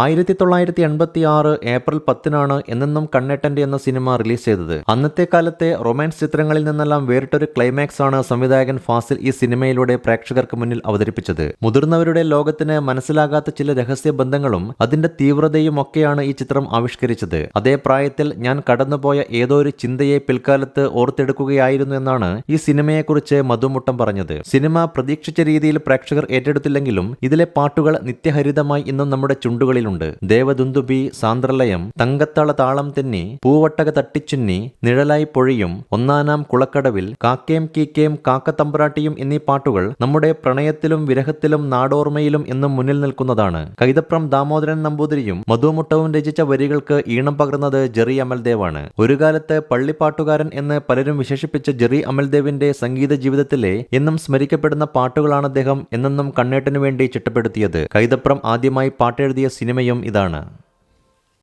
ആയിരത്തി തൊള്ളായിരത്തി എൺപത്തി ആറ് ഏപ്രിൽ പത്തിനാണ് എന്നെന്നും കണ്ണേട്ടന്റെ എന്ന സിനിമ റിലീസ് ചെയ്തത്. അന്നത്തെ കാലത്തെ റൊമാൻസ് ചിത്രങ്ങളിൽ നിന്നെല്ലാം വേറിട്ടൊരു ക്ലൈമാക്സ് ആണ് സംവിധായകൻ ഫാസിൽ ഈ സിനിമയിലൂടെ പ്രേക്ഷകർക്ക് മുന്നിൽ അവതരിപ്പിച്ചത്. മുതിർന്നവരുടെ ലോകത്തിന് മനസ്സിലാകാത്ത ചില രഹസ്യ ബന്ധങ്ങളും അതിന്റെ തീവ്രതയും ഒക്കെയാണ് ഈ ചിത്രം ആവിഷ്കരിച്ചത്. അതേ പ്രായത്തിൽ ഞാൻ കടന്നുപോയ ഏതോ ഒരു ചിന്തയെ പിൽക്കാലത്ത് ഓർത്തെടുക്കുകയായിരുന്നു എന്നാണ് ഈ സിനിമയെക്കുറിച്ച് മധുമുട്ടം പറഞ്ഞത്. സിനിമ പ്രതീക്ഷിച്ച രീതിയിൽ പ്രേക്ഷകർ ഏറ്റെടുത്തില്ലെങ്കിലും ഇതിലെ പാട്ടുകൾ നിത്യഹരിതമായി ഇന്നും നമ്മുടെ ചുണ്ടുകളിലുണ്ട് ദേവദുന്ദുബി സാന്ദ്രലയം തങ്കത്തള താളം തെന്നി പൂവട്ടക തട്ടിച്ചുന്നി നിഴലായി പൊഴിയും ഒന്നാനാം കുളക്കടവിൽ കാക്കേം കീക്കേം കാക്കത്തമ്പ്രാട്ടിയും എന്നീ പാട്ടുകൾ നമ്മുടെ പ്രണയത്തിലും വിരഹത്തിലും നാടോർമ്മയിലും എന്നും മുന്നിൽ നിൽക്കുന്നതാണ്. കൈതപ്രം ദാമോദരൻ നമ്പൂതിരിയും മധുമുട്ടവും രചിച്ച വരികൾക്ക് ഈണം പകർന്നത് ജെറി അമൽദേവാണ്. ഒരു കാലത്ത് പള്ളിപ്പാട്ടുകാരൻ എന്ന് പലരും വിശേഷിപ്പിച്ച ജെറി അമൽദേവിന്റെ സംഗീത ജീവിതത്തിലെ എന്നും സ്മരിക്കപ്പെടുന്ന പാട്ടുകളാണ് അദ്ദേഹം എന്നെന്നും കണ്ണേട്ടിനു വേണ്ടി ചിട്ടപ്പെടുത്തിയത്. കൈതപ്രം ആദ്യമായി പാട്ടെഴുതിയ സിനിമയും ഇതാണ്